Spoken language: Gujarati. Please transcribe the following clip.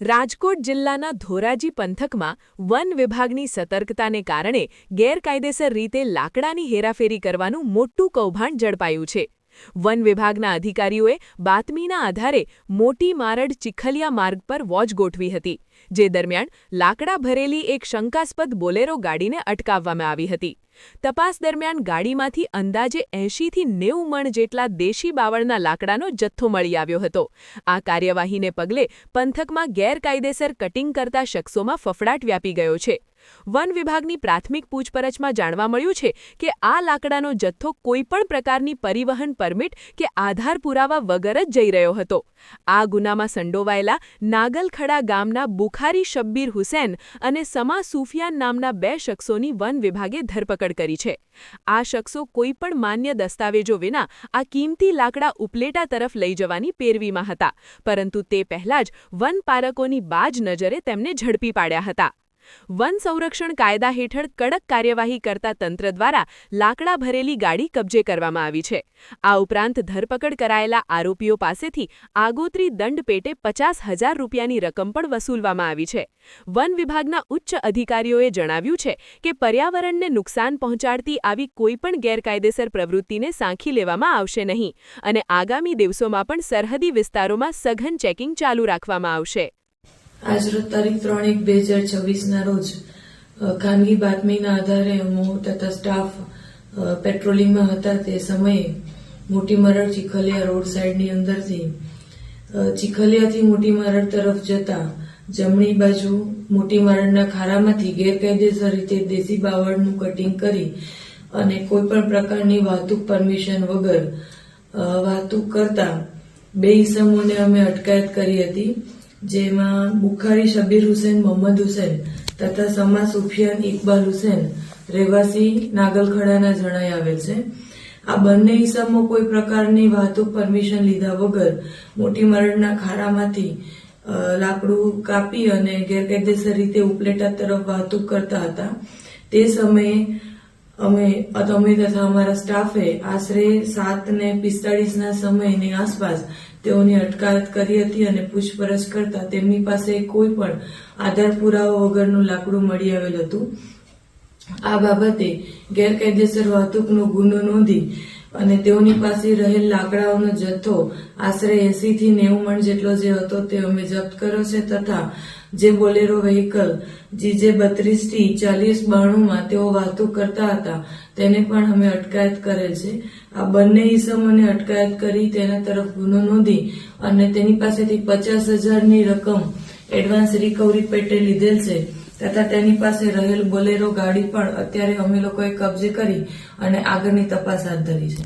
રાજકોટ જિલ્લાના ધોરાજી પંથકમાં વન વિભાગની સતર્કતાને કારણે ગેરકાયદેસર રીતે લાકડાની હેરાફેરી કરવાનું મોટું કૌભાંડ ઝડપાયું છે. વન વિભાગના અધિકારીઓએ બાતમીના આધારે મોટી મારડ ચીખલિયા માર્ગ પર વોચ ગોઠવી હતી, જે દરમિયાન લાકડા ભરેલી એક શંકાસ્પદ બોલેરો ગાડીને અટકાવવામાં આવી હતી. તપાસ દરમિયાન ગાડીમાંથી અંદાજે એંશીથી નેવું મણ જેટલા દેશી બાવળના લાકડાનો જથ્થો મળી આવ્યો હતો. આ કાર્યવાહીને પગલે પંથકમાં ગેરકાયદેસર કટિંગ કરતા શખ્સોમાં ફફડાટ વ્યાપી ગયો છે. વન વિભાગની પ્રાથમિક પૂછપરછમાં જાણવા મળ્યું છે કે આ લાકડાનો જથ્થો કોઈપણ પ્રકારની પરિવહન પરમિટ કે આધાર પુરાવા વગર જ જઈ રહ્યો હતો. આ ગુનામાં સંડોવાયેલા નાગલખડા ગામના બુખારી શબ્બીર હુસેન અને સમા સુફિયાન નામના બે શખ્સોની વન વિભાગે ધરપકડ કરી છે. આ શખ્સો કોઈપણ માન્ય દસ્તાવેજો વિના આ કિંમતી લાકડા ઉપલેટા તરફ લઈ જવાની પેરવીમાં હતા, પરંતુ તે પહેલા જ વન પારકોની બાજ નજરે તેમને ઝડપી પાડ્યા હતા. વન સંરક્ષણ કાયદા હેઠળ કડક કાર્યવાહી કરતા તંત્ર દ્વારા લાકડા ભરેલી ગાડી કબજે કરવામાં આવી છે. આ ઉપરાંત ધરપકડ કરાયેલા આરોપીઓ પાસેથી આગોતરી દંડ પેટે પચાસ હજાર રૂપિયાની રકમ પણ વસૂલવામાં આવી છે. વન વિભાગના ઉચ્ચ અધિકારીઓએ જણાવ્યું છે કે પર્યાવરણને નુકસાન પહોંચાડતી આવી કોઈપણ ગેરકાયદેસર પ્રવૃત્તિને સાંખી લેવામાં આવશે નહીં અને આગામી દિવસોમાં પણ સરહદી વિસ્તારોમાં સઘન ચેકિંગ ચાલુ રાખવામાં આવશે. આજરોજ તારીખ ત્રણ એક બે હજાર છવ્વીસના રોજ ખાનગી બાતમીના આધારે હું તથા સ્ટાફ પેટ્રોલિંગમાં હતા તે સમયે મોટી મરડ ચીખલિયા રોડ સાઈડની અંદરથી ચીખલિયાથી મોટી મરડ તરફ જતા જમણી બાજુ મોટી મરડના ખારામાંથી ગેરકાયદેસર રીતે દેશી બાવળનું કટિંગ કરી અને કોઈપણ પ્રકારની વાહતુક પરમિશન વગર વાહતુક કરતા બે ઈસમોને અમે અટકાયત કરી હતી. જેમાં બુખારી શબીર હુસેન, મોહમ્મદ હુસેન તથા સમા સુફિયાન ઇકબાલ હુસેન રહેવાસી નાગલખડાના જણાઈ આવેલ છે. આ બંને ઈસમો કોઈ પ્રકારની વાહતુક પરમિશન લીધા વગર મોટી મરડના ખાડામાંથી લાકડું કાપી અને ગેરકાયદેસર રીતે ઉપલેટા તરફ વાહતુક કરતા હતા. તે સમયે અમે અમે તથા અમારા સ્ટાફે આશરે સાત ને પિસ્તાળીસના સમયની આસપાસ તેઓની અટકાયત કરી હતી અને પૂછપરછ કરતા તેમની પાસે કોઈ પણ આધાર પુરાવા વગરનું લાકડું મળી આવેલ હતું. આ બાબતે ગેરકાયદેસર વાહતુકનો ગુનો નોંધી અને તેઓની પાસે રહેલ લાકડાઓનો જથ્થો, આશરે એસી થી નેવું મણ જેટલો જે હતો તે અમે જપ્ત કર્યો છે તથા જે બોલેરો વ્હીકલ જીજે બત્રીસથી ચાલીસ બાણુંમાં તેઓ વાહતુક કરતા હતા, તેને પણ અમે અટકાયત કરેલ છે. આ બંને ઇસમોને અટકાયત કરી તેના તરફ ગુનો નોંધી અને તેની પાસેથી પચાસ હજારની રકમ એડવાન્સ રિકવરી પેટે લીધેલ છે. તથા તેની પાસે રહેલ બોલેરો ગાડી પણ અત્યારે અમે લોકોએ કબજે કરી અને આગળની તપાસ હાથ ધરી છે.